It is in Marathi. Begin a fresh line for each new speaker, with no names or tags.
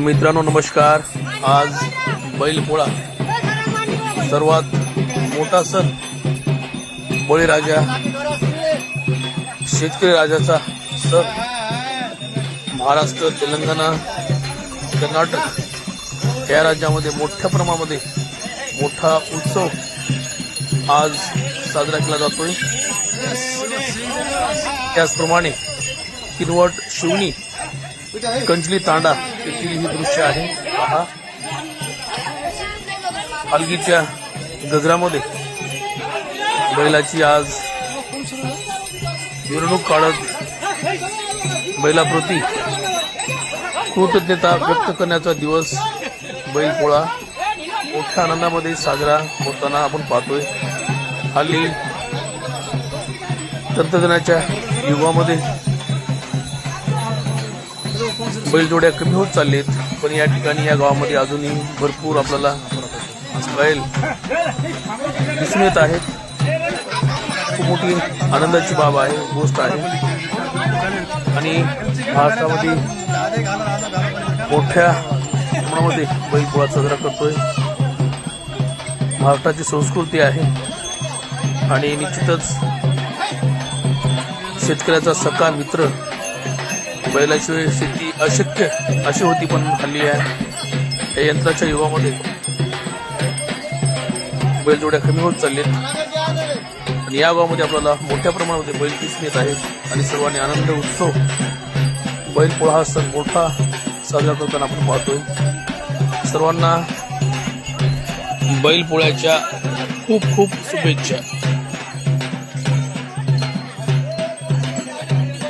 मित्रांनो नमस्कार. आज बैलपोळा. सर्वात मोठा सण बळीराजा शेतकरी राजाचा सण. महाराष्ट्र तेलंगणा कर्नाटक या राज्यामध्ये मोठ्या प्रमाणामध्ये मोठा उत्सव आज साजरा केला जातोय. त्याचप्रमाणे किनवट शिवणी कंजली तांडा येथील ही दृश्य आहे. पहा. पालगीच्या गजरामध्ये बैलाची आज मिरवणूक काढत बैलाप्रती कृतज्ञता व्यक्त करण्याचा दिवस बैलपोळा मोठ्या आनंदामध्ये साजरा होताना आपण पाहतोय. हल्ली तंत्रज्ञानाच्या युगामध्ये बैलजोड्या कमी होत चाललेत पण या ठिकाणी या गावामध्ये अजूनही भरपूर आपल्याला बैल दिसून येत आहेत. खूप मोठी आनंदाची बाब आहे गोष्ट आहे. आणि महाराष्ट्रामध्ये मोठ्या प्रमाणामध्ये बैलपोळा साजरा करतोय. महाराष्ट्राची संस्कृती आहे. आणि निश्चितच शेतकऱ्याचा सखा मित्र बैलाशिवाय शेती अशक्य अशी होती पण हल्ली आहे. या यंत्राच्या युगामध्ये बैलजोड्या कमी होत चाललेत. आणि या गावामध्ये आपल्याला मोठ्या प्रमाणामध्ये बैल दिसून येत आहेत आणि सर्वांनी आनंद उत्सव. बैलपोळा हा सण मोठा साजरा करताना आपण पाहतोय. सर्वांना बैलपोळ्याच्या खूप खूप शुभेच्छा.